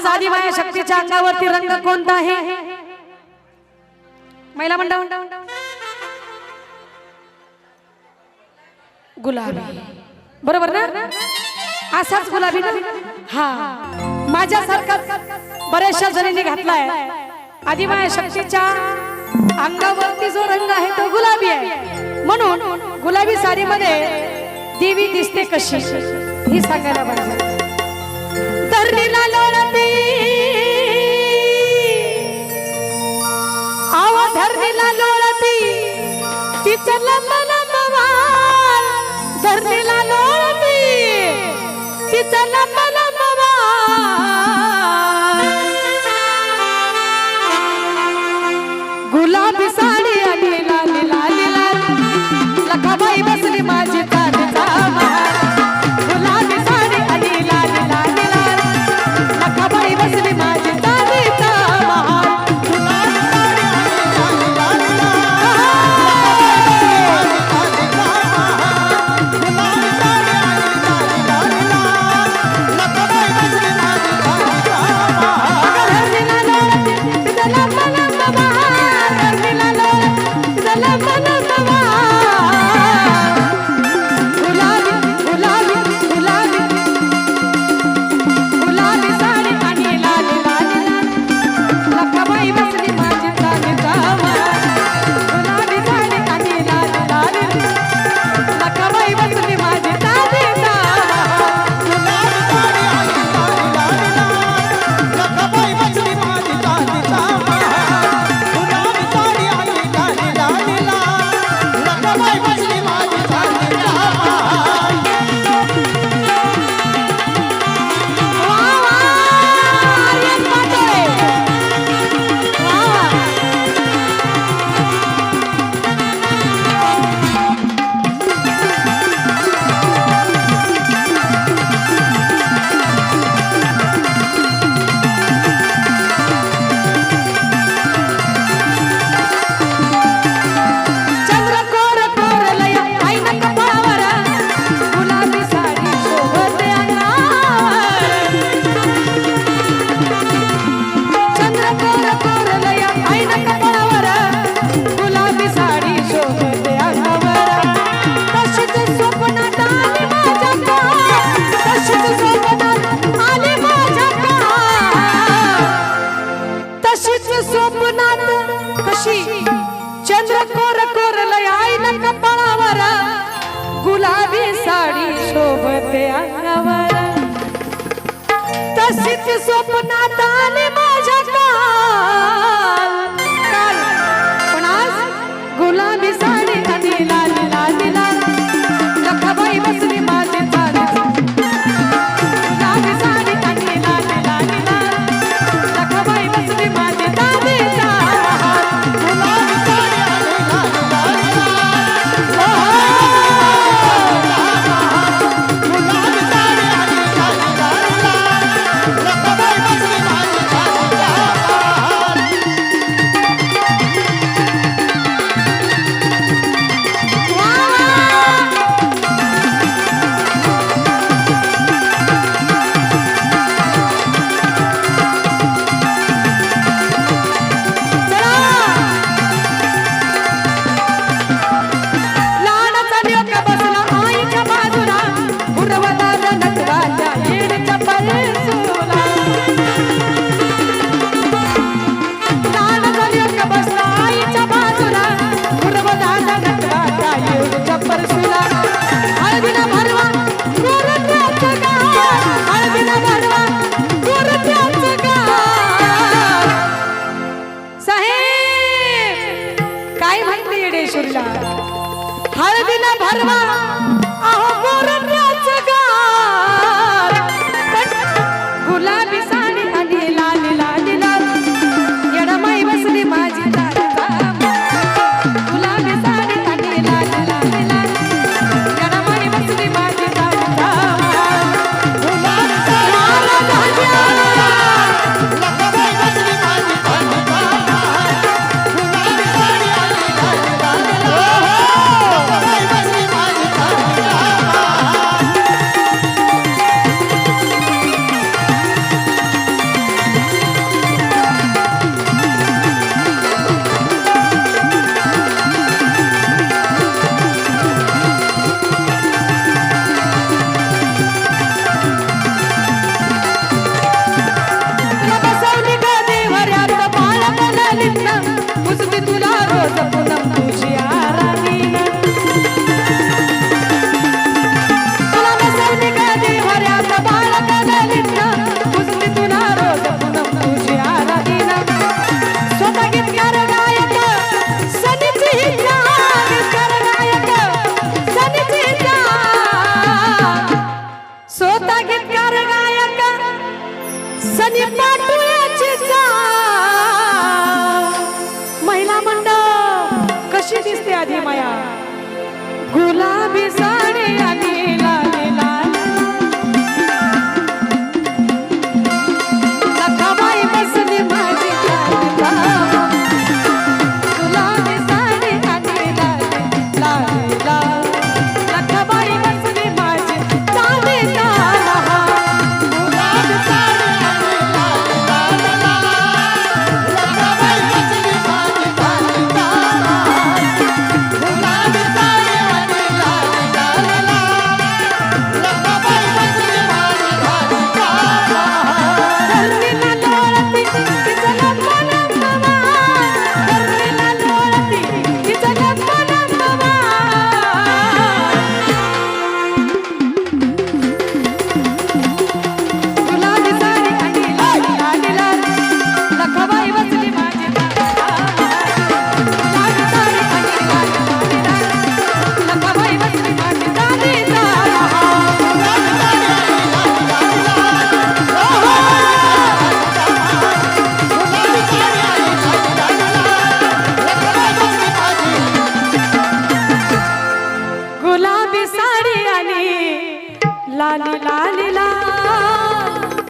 आज आदिमाया शक्तीच्या अंगावरती रंग कोणता आहे? महिला मंडळ. गुलाबी. बरोबर ना? असाच गुलाबी. ना हा. माझ्यासारखा बऱ्याचशा जणींनी घातलाय. आदिमाया शक्तीच्या अंगावरती जो रंग आहे तो गुलाबी आहे. म्हणून गुलाबी साडीमध्ये देवी दिसते कशी? ही सांगायला पाहिजे. धरणीला चल मन मवाल धरणीला लोळी तिचा मन मवाल गुलाबी साडी आणि लाल नात कशी? चंद्र कोर कोरलय आईन कपाळावर. गुलाबी साडी शोभते अंगावर. तशीच स्वप्नात आले माझ्या का